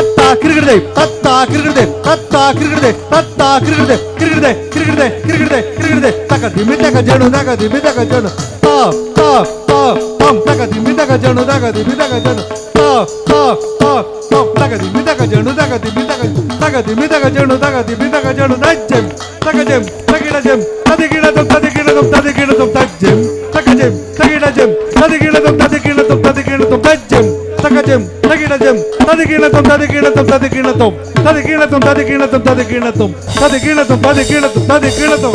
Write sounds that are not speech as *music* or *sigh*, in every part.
തത്താക്കിരുകിടതേ തത്താക്കിരുകിടതേ തത്താക്കിരുകിടതേ തത്താക്കിരുകിടതേ കിരുകിടതേ കിരുകിടതേ കിരുകിടതേ കിരുകിടതേ തക ദിമി തക ജണു നക ദിമി തക ജണു. താം താം താം താം തക ദിമി തക ജണു നക ദിമി തക ജണു. താം താം താം താം തക ദിമി തക ജണു തക ദിമി തക തക ദിമി തക ജണു തക ദിമി തക ജണു. നജ്ജം തക ജം. തകിട ജം. തതികിടതും തതികിടതും തതികിടതും തജ്ജം തക ജം. തകിട ജം. തതികിടതും തതികിടതും തതികിടതും തജ്ജം തകജം തകിടജം തതികീണത്തും തതികീണത്തും തതികീണത്തും തതികീണത്തും തതികീണത്തും തതികീണത്തും തതികീണത്തും തതികീണത്തും തതികീണത്തും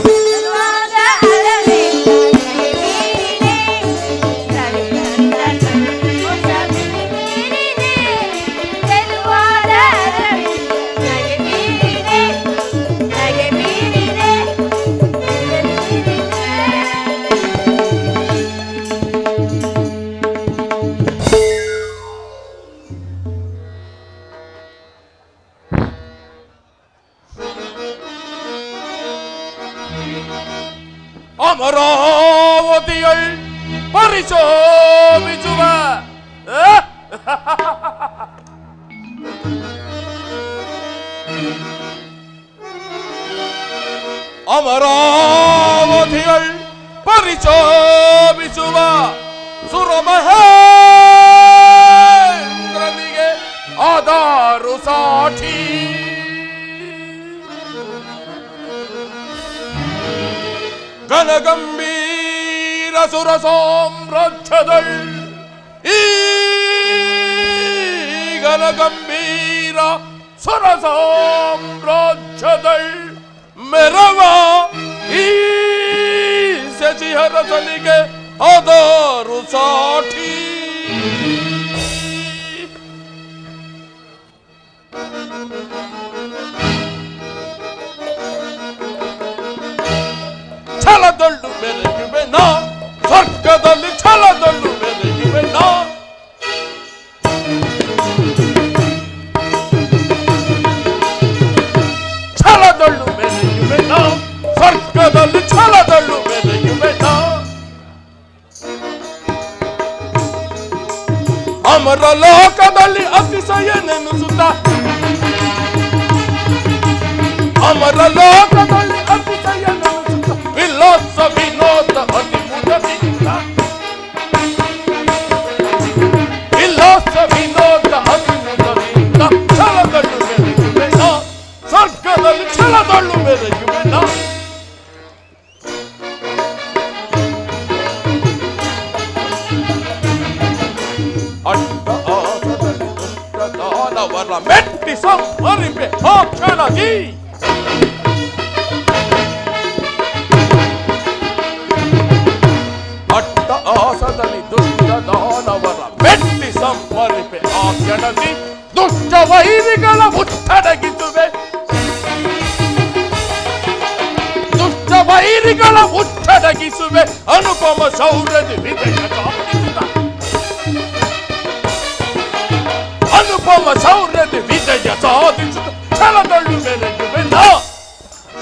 അമരാവധികൾ പരിശോഭിച്ചുവ സുരമഹേന്ദ്രനികെ ആധാരു സാക്ഷി ഗണഗംഭീരസുരസോംരക്ഷതൾ ഈ ഗണഗംഭീര സുരസോംരക്ഷതൾ मेरवा ई से सिहर सलिगे अदरु साठी ಛಲದೊಳ್ಳು ಬೆರೆಯುವೆ ನಾ ಸ್ವರ್ಗದಲ್ಲಿ better than you and I. Mettisam harimme haakkanagi! ಅಟ್ಟ ಆಸದಲ್ಲಿ ದುಷ್ಟ ದಾನವರ ಮೆಟ್ಟಿ ಸಂಪರಿಪೆ ಆ ಕೆಣಗಿ ದುಷ್ಟ ವೈರಿಗಳ ಮುಟ್ಟಡಗಿದುವೆ ವೈರಿಗಳ ಮುಟ್ಟಡಗಿಸುವೆ ಅನುಪಮ ಸೌರದಿ ವಿವೇಕದ ಅಮೃತ ಅನುಪಮ ಸೌರದಿ ವಿಜಯ ಸಾಧಿಸಿದ ಛಲದಳ್ಳು ಮೆರೆಯುವೆನ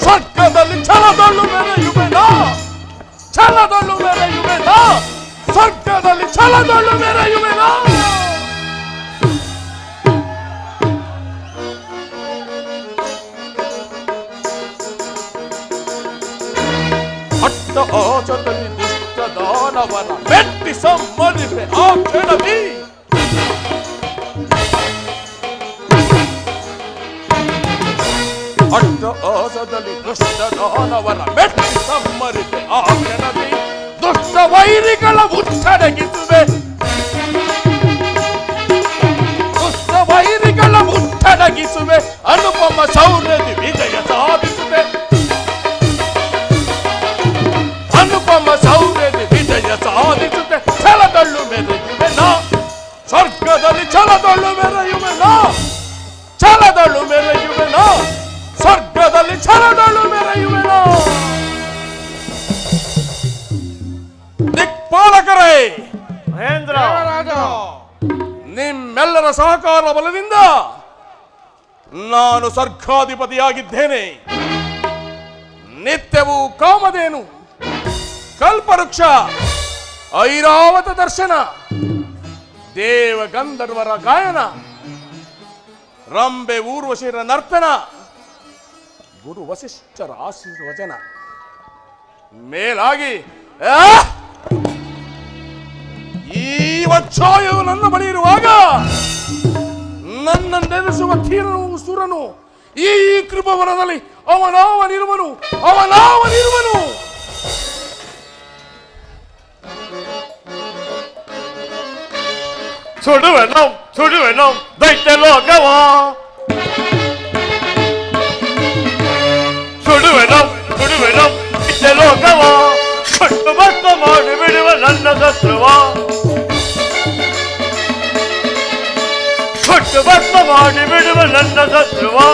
ಸ್ವರ್ಗದಲ್ಲಿ ಛಲದಳ್ಳು ಮೆರೆಯುವೆನ ಛಲದಳ್ಳು ಮೆರೆಯುವೆನ ಸ್ವರ್ಗದಲ್ಲಿ ಛಲದಳ್ಳು ಮೆರೆಯುವ ದಾನವನ ಮೆಟ್ಟಿ ಸಮ್ಮರಿಪೆ ಆ ಕ್ಷಣದಿ ಅಡ್ಡ ಆಸದಲ್ಲಿ ದುಷ್ಟ ದಾನವನ ಮೆಟ್ಟಿ ಸಮ್ಮರಿತೆ ಆ ಕ್ಷಣದಿ ದುಷ್ಟ ವೈರಿಗಳ ಮುಟ್ಟಡಗಿಸುವೆ ದುಷ್ಟ ವೈರಿಗಳ ಮುಚ್ಚಡಗಿಸುವೆ ಅನುಪಮ ಶೌರ್ಯದಿ ಬಲದಿಂದ ನಾನು ಸರ್ಗಾಧಿಪತಿಯಾಗಿದ್ದೇನೆ ನಿತ್ಯವೂ ಕಾಮಧೇನು, ಕಲ್ಪವೃಕ್ಷ, ಐರಾವತ ದರ್ಶನ ದೇವ ಗಂಧರ್ವರ ಗಾಯನ, ರಂಬೆ ಊರ್ವಶಿರ ನರ್ತನ, ಗುರು ವಸಿಷ್ಠರ ಆಶೀರ್ವಚನ. ಮೇಲಾಗಿ ಈ ವಚ್ಛಾಯವು ನನ್ನ ಬಳಿ ಇರುವಾಗ ನನ್ನ ನೆನೆಸುವ ಧೀರನು ಸುರನು ಈ ಕೃಪವನದಲ್ಲಿ ಅವನಾವನಿರುವನು ಅವನಾವನಿರುವನು ಸುಡುವೆನು ಸುಡುವೆನು ದೈತ್ಯ ಲೋಕವ ಸುಡುವೆನು ಸುಡುವೆನು ದೈತ್ಯ ಲೋಕವ ಕಟ್ಟು ಭಸ್ಮ ಮಾಡಿ ಬಿಡುವ ನನ್ನ தொட்டு பத்மமாடி விடுவன் நல்ல சத்ருவா.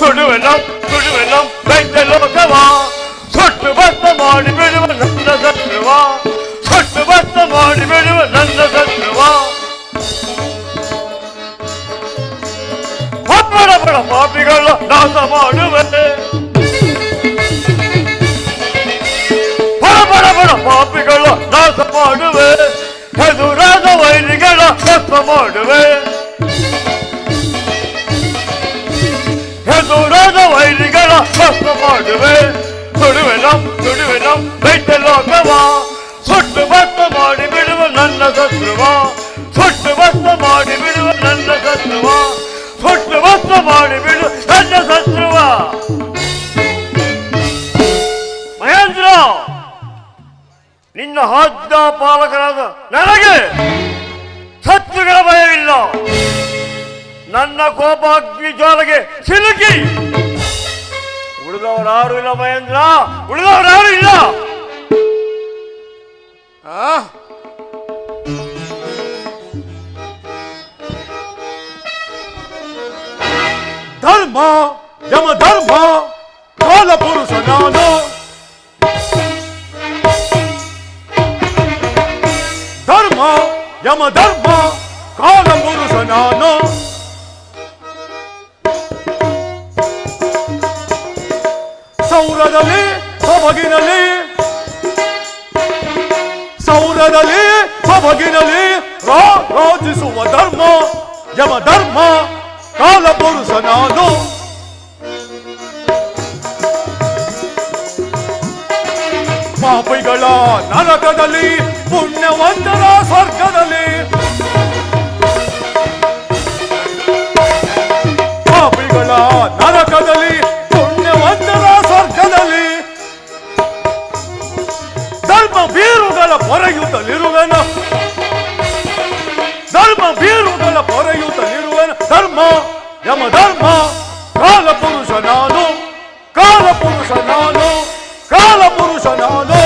சுடுவெல்லாம் சுடுவெல்லாம் வைத்த லோகவா. தொட்டு பத்மமாடி விடுவன் நல்ல சத்ருவா. தொட்டு பத்மமாடி விடுவன் நல்ல சத்ருவா. அப்பட பட பாப்பிகள் நாசமாடுவன் பாப்பிகள் நாசமாடுவே எதுராத வைரிகள சத்தமாடுவே ವೈರಿಗಳ ನಾಶ ಮಾಡುವೆ. ಸುಡುವೆನ ನಮ್ ಬೆಟ್ಟ ಲೋಕವ ಸುಟ್ಟು ಭಸ್ಮ ಮಾಡಿ ಬಿಡುವ ನನ್ನ ಶತ್ರುವ. ಸುಟ್ಟು ಭಸ್ಮ ಮಾಡಿ ಬಿಡುವ ನನ್ನ ಶತ್ರುವ. ಸುಟ್ಟು ಭಸ್ಮ ಮಾಡಿ ಬಿಡು ನನ್ನ ಶತ್ರುವ. ಮಹೇಂದ್ರ, ನಿನ್ನ ಆಜ್ಞಾ ಪಾಲಕರಾದ ನನಗೆ ಶತ್ರುಗಳ ಭಯವಿಲ್ಲ. ನನ್ನ ಕೋಪಾಗ್ನಿ ಜ್ವಾಲೆಗೆ ಸಿಲುಕಿ. ಉಳಿದವರಾರು ಇಲ್ಲ ಮಹೇಂದ್ರ ಉಳಿದವರಾರು ಇಲ್ಲ ಆ? ಧರ್ಮ ಯಮ ಧರ್ಮ ಕಾಲ ಪುರುಷ ನಾನು ಧರ್ಮ ಯಮ ಧರ್ಮ ಕಾಲ ಪುರುಷ ನಾನು ಸೌರದಲ್ಲಿ ಸೊಬಗಿನಲ್ಲಿ ಸೌರದಲ್ಲಿ ಸೊಬಗಿನಲ್ಲಿ ರಾಜಿಸುವ ಧರ್ಮ, ಯಮ ಧರ್ಮ, ಕಾಲ ಪುರುಷ ನಾನು ಪಾಪಿಗಳ ನರಕದಲ್ಲಿ ಪುಣ್ಯವಂತರ ಸ್ವರ್ಗದಲ್ಲಿ. ಬೀರುಗಳ ಪೊರೆಯುತ್ತಲಿರುವನು. ಧರ್ಮ ಬೀರುಗಳ ಪೊರೆಯುತ್ತಲಿರುವನು. ಧರ್ಮ, ಯಮ ಧರ್ಮ, ಕಾಲ ಪುರುಷ ನಾನು, ಕಾಲ ಪುರುಷ ನಾನು, ಕಾಲ ಪುರುಷ ನಾನು.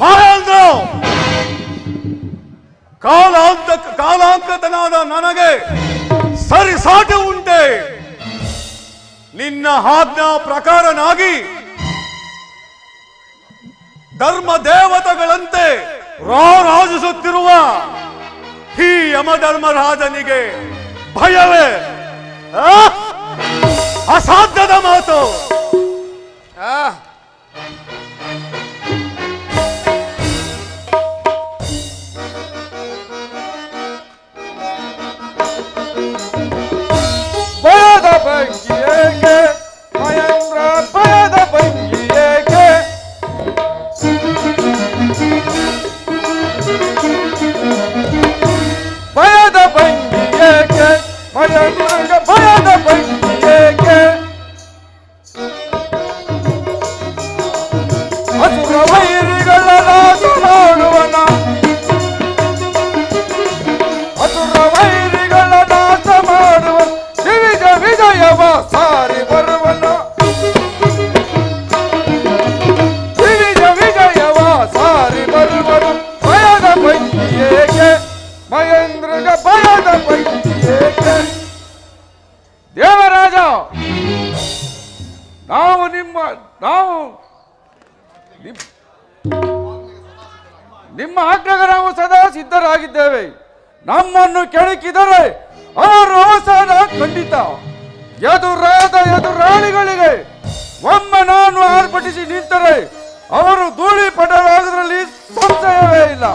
ಮಹೇಂದ್ರ, ಕಾಲಾಂತ, ಕಾಲಾಂಕತನಾದ ನನಗೆ ಸರಿಸಾಟಿ ಉಂಟೆ. ನಿನ್ನ ಆಜ್ಞಾ ಪ್ರಕಾರನಾಗಿ ಧರ್ಮ ದೇವತೆಗಳಂತೆ ರಾರಾಜಿಸುತ್ತಿರುವ ಈ ಯಮಧರ್ಮರಾಜನಿಗೆ ಭಯವೇ? ಅಸಾಧ್ಯದ ಮಾತು. ನಿಮ್ಮ ನಾವು ನಿಮ್ಮ ಆಜ್ಞೆಗೆ ನಾವು ಸದಾ ಸಿದ್ಧರಾಗಿದ್ದೇವೆ. ನಮ್ಮನ್ನು ಕೆಣಕಿದರೆ ಅವರು ಅವಸಾನ ಖಂಡಿತ ಎದುರಾದ ಎದುರಾಳಿಗಳಿಗೆ ಒಮ್ಮೆ ನಾನು ಆರ್ಭಟಿಸಿ ನಿಂತರೆ ಅವರು ಧೂಳಿ ಪಡವಾಗದ್ರಲ್ಲಿ ಸಂಶಯವೇ ಇಲ್ಲ.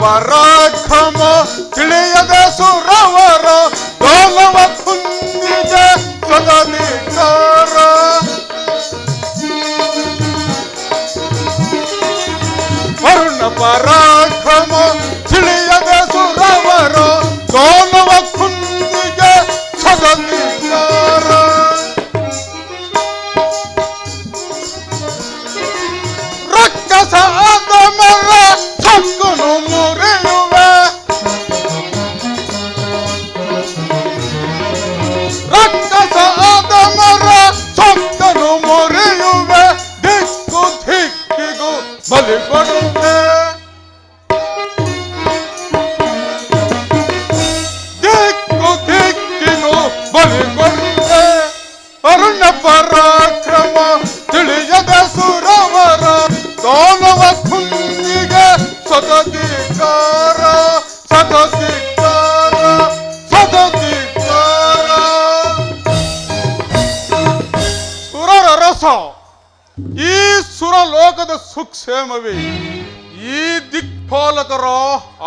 ಪರಾಕ್ರಮ ತಿಳಿಯದ ಸುರವರ ಗೋಲವ ಕುಂದಿದ ಸದನಿಕಾರ ಸುಕ್ಷೇಮವೇ ಈ ದಿಕ್ಪಾಲಕರ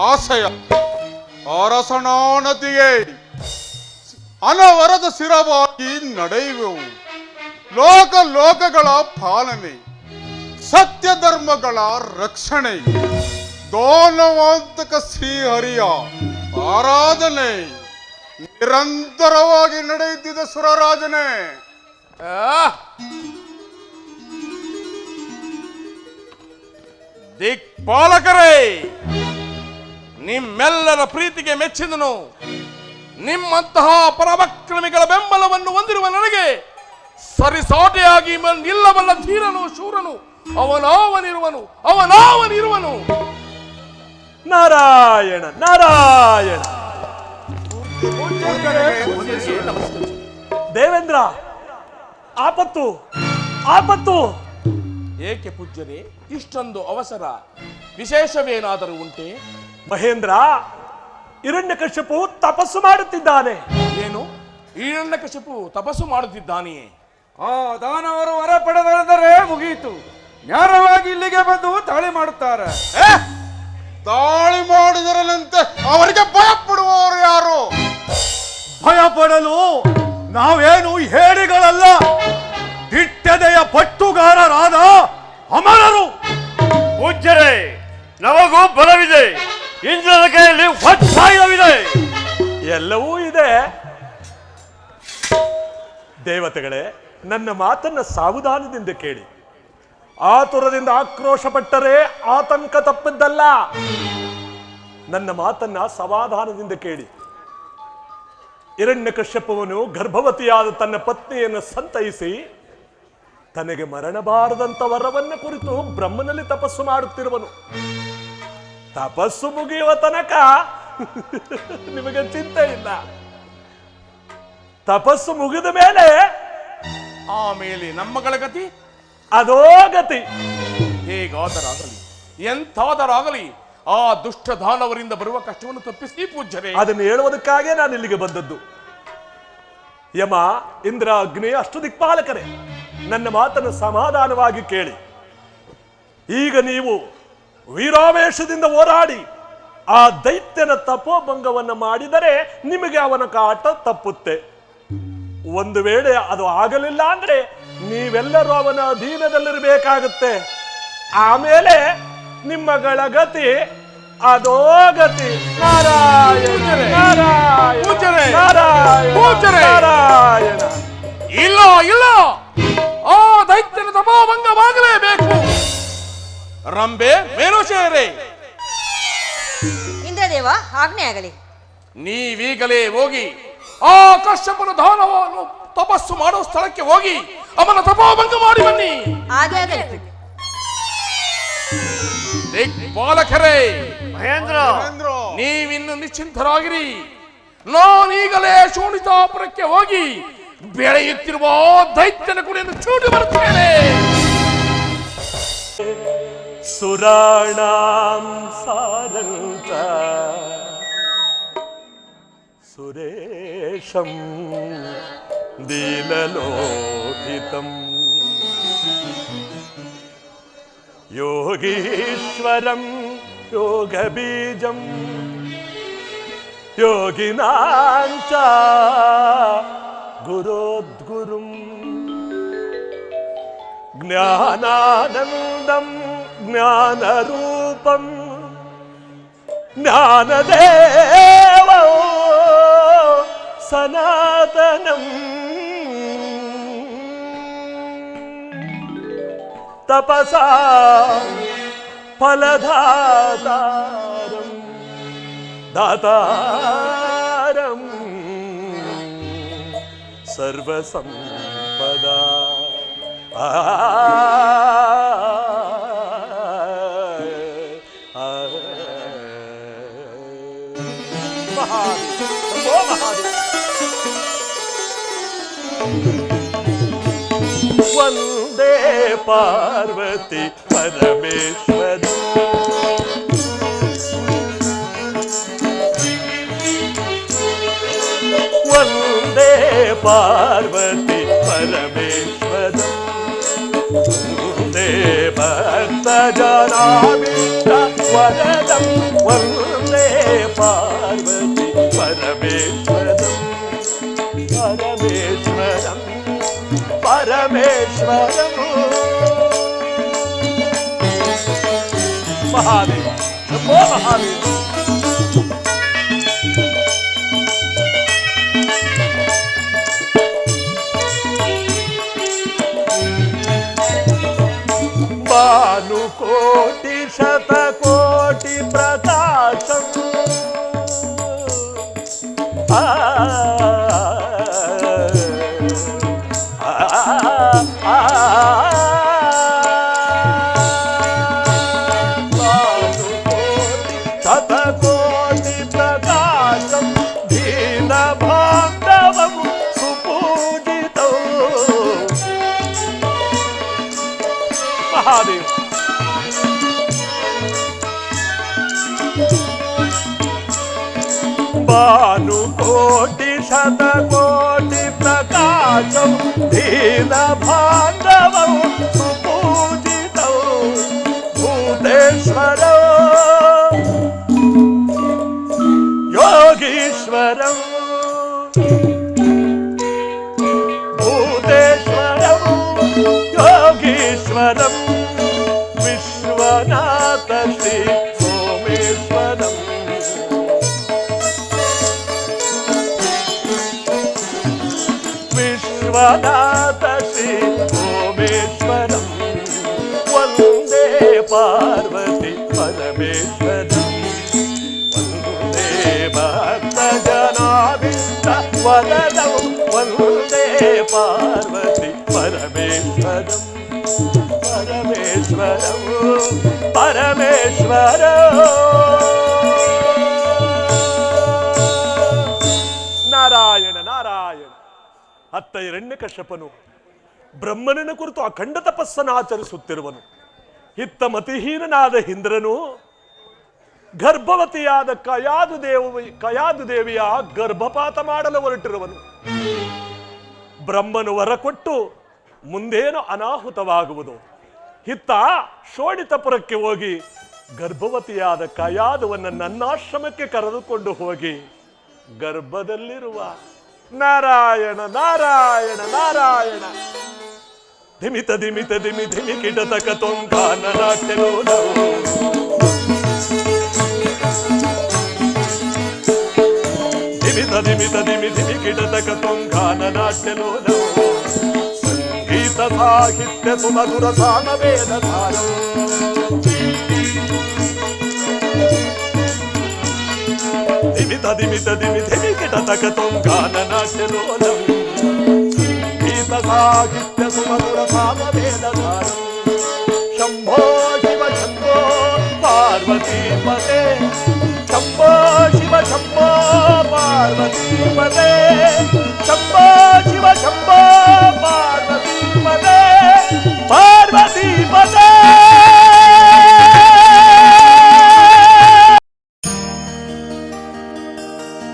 ಆಶಯ ಅರಸನಾನತಿಗೆ ಅನವರದ ಸ್ಥಿರವಾಗಿ ನಡೆಯುವೆವು. ಲೋಕ ಲೋಕಗಳ ಪಾಲನೆ ಸತ್ಯ ಧರ್ಮಗಳ ರಕ್ಷಣೆ, ದೋನವಂತಕ ಶ್ರೀಹರಿಯ ಆರಾಧನೆ. ನಿರಂತರವಾಗಿ ನಡೆಯುತ್ತಿದೆ ಸುರರಾಜನೇ. ದಿಕ್ಪಾಲಕರೇ ನಿಮ್ಮೆಲ್ಲರ ಪ್ರೀತಿಗೆ ಮೆಚ್ಚಿದನು. ನಿಮ್ಮಂತಹ ಪರಮಕ್ರಮಿಗಳ ಬೆಂಬಲವನ್ನು ಹೊಂದಿರುವ ನನಗೆ ಸರಿಸಾಟಿಯಾಗಿ ನಿಲ್ಲಬಲ್ಲ ಧೀರನು ಶೂರನು ಅವನಾವನಿರುವನು ಅವನಾವನಿರುವನು. ನಾರಾಯಣ ನಾರಾಯಣ. ದೇವೇಂದ್ರ ಆಪತ್ತು ಆಪತ್ತು. ಏಕೆ ಪೂಜ್ಯರೇ ಇಷ್ಟೊಂದು ಅವಸರ. ವಿಶೇಷವೇನಾದರೂ ಉಂಟೆ? ಮಹೇಂದ್ರ ಹಿರಣ್ಯಕಶ್ಯಪು ತಪಸ್ಸು ಮಾಡುತ್ತಿದ್ದಾನೆ. ಏನು? ಈರಣ್ಯಕಶಿಪು ತಪಸ್ಸು ಮಾಡುತ್ತಿದ್ದಾನೆಯೇ? ಆ ದಾನವರು ಹೊರ ಪಡೆದರೆ ಮುಗಿಯಿತು ನೇರವಾಗಿ ಇಲ್ಲಿಗೆ ಬಂದು ತಾಳಿ ಮಾಡುತ್ತಾರೆ. ತಾಳಿ ಮಾಡಿದರಂತೆ ಮಾಡಿದರನಂತೆ ಅವರಿಗೆ ಭಯಪಡುವವರು ಯಾರು? ಭಯ ಪಡಲು ನಾವೇನು ಹೇಡಿಗಳಲ್ಲ. ದಿಟ್ಟದೆಯ ಪಟ್ಟುಗಾರರಾದ ಅಮರರು. ಪೂಜ್ಯರೇ ನಮಗೂ ಬಲವಿದೆ. ಇಂದ್ರನ ಕೈಯಲ್ಲಿ ಒತ್ತಾಯವಿದೆ. ಎಲ್ಲವೂ ಇದೆ. ದೇವತೆಗಳೇ ನನ್ನ ಮಾತನ್ನ ಸಾವಧಾನದಿಂದ ಕೇಳಿ. ಆತುರದಿಂದ ಆಕ್ರೋಶಪಟ್ಟರೆ ಆತಂಕ ತಪ್ಪಿದ್ದಲ್ಲ. ನನ್ನ ಮಾತನ್ನ ಸಮಾಧಾನದಿಂದ ಕೇಳಿ. ಹಿರಣ್ಯಕಶ್ಯಪವನು ಗರ್ಭವತಿಯಾದ ತನ್ನ ಪತ್ನಿಯನ್ನು ಸಂತೈಸಿ ತನಗೆ ಮರಣ ಬಾರದಂತ ವರವನ್ನ ಕುರಿತು ಬ್ರಹ್ಮನಲ್ಲಿ ತಪಸ್ಸು ಮಾಡುತ್ತಿರುವನು. ತಪಸ್ಸು ಮುಗಿಯುವ ತನಕ *laughs* ನಿಮಗೆ ಚಿಂತೆ ಇಲ್ಲ. ತಪಸ್ಸು ಮುಗಿದ ಮೇಲೆ ಆಮೇಲೆ ನಮ್ಮಗಳ ಗತಿ ಅದೋ ಗತಿ. ಹೇಗಾದರಾಗಲಿ? ಎಂತಾದರಾಗಲಿ ಆ ದುಷ್ಟ ದಾನವರಿಂದ ಬರುವ ಕಷ್ಟವನ್ನು ತಪ್ಪಿಸಿ ಪೂಜ್ಯರೇ. ಅದನ್ನು ಹೇಳುವುದಕ್ಕಾಗೇ ನಾನು ಇಲ್ಲಿಗೆ ಬಂದದ್ದು. ಯಮ ಇಂದ್ರ ಅಗ್ನಿ ಅಷ್ಟು ದಿಕ್ಪಾಲಕರೇ ನನ್ನ ಮಾತನ್ನು ಸಮಾಧಾನವಾಗಿ ಕೇಳಿ. ಈಗ ನೀವು ವೀರಾವೇಶದಿಂದ ಹೋರಾಡಿ ಆ ದೈತ್ಯನ ತಪೋಭಂಗವನ್ನು ಮಾಡಿದರೆ ನಿಮಗೆ ಅವನ ಕಾಟ ತಪ್ಪುತ್ತೆ. ಒಂದು ವೇಳೆ ಅದು ಆಗಲಿಲ್ಲ ಅಂದ್ರೆ ನೀವೆಲ್ಲರೂ ಅವನ ಅಧೀನದಲ್ಲಿರಬೇಕಾಗುತ್ತೆ. ಆಮೇಲೆ ನಿಮ್ಮಗಳ ಗತಿ ಅದೋ ಗತಿ ನಾರಾಯಣ. ನಾರಾಯಣ! ನಾರಾಯಣ. ಇಲ್ಲ ಇಲ್ಲ. ಆ ದೈತ್ಯನ ತಪೋಭಂಗವಾಗಲೇಬೇಕು ರಂಬೆ ಮೇರುಷೇರೆ ಇಂದ್ರದೇವ ಆಜ್ಞೆ ಆಗಲಿ. ನೀವೀಗಲೇ ಹೋಗಿ ಆ ಕಶ್ಯಪನ ದಾನವನ್ನು ತಪ ತಪಸ್ಸು ಮಾಡುವ ಸ್ಥಳಕ್ಕೆ ಹೋಗಿ ಅವನ ತಪೋಭಂಗ ಮಾಡಿ ಬನ್ನಿ. ಹಾಗೆ ಆಗಲಿ ಮಹೇಂದ್ರ. ಮಹೇಂದ್ರ. ನೀವಿನ್ನು ನಿಶ್ಚಿಂತರಾಗಿರಿ. ನಾನೀಗಲೇ ಶೋಣಿತಾಪುರಕ್ಕೆ ಹೋಗಿ ಬೆಳೆಯುತ್ತಿರುವ ದೈತ್ಯನ ಕುಡಿಯನ್ನು ಚೂಟಿ ಬರುತ್ತೇನೆ ಸುರಾಣಾಂ ಸಾರಂತ ಸುರೇಶಂ ದೀನಲೋಹಿತಂ ಯೋಗೀಶ್ವರಂ ಯೋಗಬೀಜಂ ಯೋಗಿನಾಂಚ ഗുരോദ്ഗുരും. ജ്ഞാനാനന്ദം ജ്ഞാനരൂപം ജ്ഞാനദേവ സനാതനം. തപസാ ഫലധാതാരം ദാതാ सर्वसंपदा वंदे पार्वती परमेश्वर वंदे பார்வதி பரமேஸ்வரம் தேவத்தஜனாவிதம் வந்தே பார்வதி பரமேஸ்வரம் பரமேஸ்வரம் பரமேஸ்வரம் மகாதேவ் மகாதேவ் प्रकाशम्। శతకోటి ప్రకాశం దీన భాగ జగన్నాథ శ్రీ సోమేశ్వరం వందే పార్వతి పరమేశ్వరం వందే భక్త జనాభిష్ట వదనం వందే పార్వతి పరమేశ్వరం పరమేశ్వరం పరమేశ్వరం ಅತ್ತ ಹಿರಣ್ಯಕಶ್ಯಪನು ಬ್ರಹ್ಮನನ ಕುರಿತು ಅಖಂಡ ತಪಸ್ಸನ್ನು ಆಚರಿಸುತ್ತಿರುವನು. ಇತ್ತ ಮತಿಹೀನನಾದ ಇಂದ್ರನು ಗರ್ಭವತಿಯಾದ ಕಯಾದು ದೇವ ಕಯಾದು ದೇವಿಯ ಗರ್ಭಪಾತ ಮಾಡಲು ಹೊರಟಿರುವನು. ಬ್ರಹ್ಮನು ವರ ಕೊಟ್ಟು ಮುಂದೇನು ಅನಾಹುತವಾಗುವುದು? ಹಿತ್ತ ಶೋಣಿತಪುರಕ್ಕೆ ಹೋಗಿ ಗರ್ಭವತಿಯಾದ ಕಯಾದುವನ್ನು ನನ್ನಾಶ್ರಮಕ್ಕೆ ಕರೆದುಕೊಂಡು ಹೋಗಿ ಗರ್ಭದಲ್ಲಿರುವ నారాయణ నారాయణ నారాయణ. దిమిత దిమిత దిమి దిమి కిటతక తొంకాన దిమిత ధిమిత దిమి ధిమి ధిమి కిడతక నాట్యలో సంగీత సాహిత్య సుమధుర సాన వేద దిమి తదిమి తదిమి ధిమికి తక తొంగాన నాట్యలోలం గీతసాహిత్య సుమధుర పాదవేద గానం. శంభో శివ శంభో పార్వతీ పదే శంభో శివ శంభో పార్వతీ పదే శంభో శివ శంభో పార్వతీ పదే పార్వతీ పదే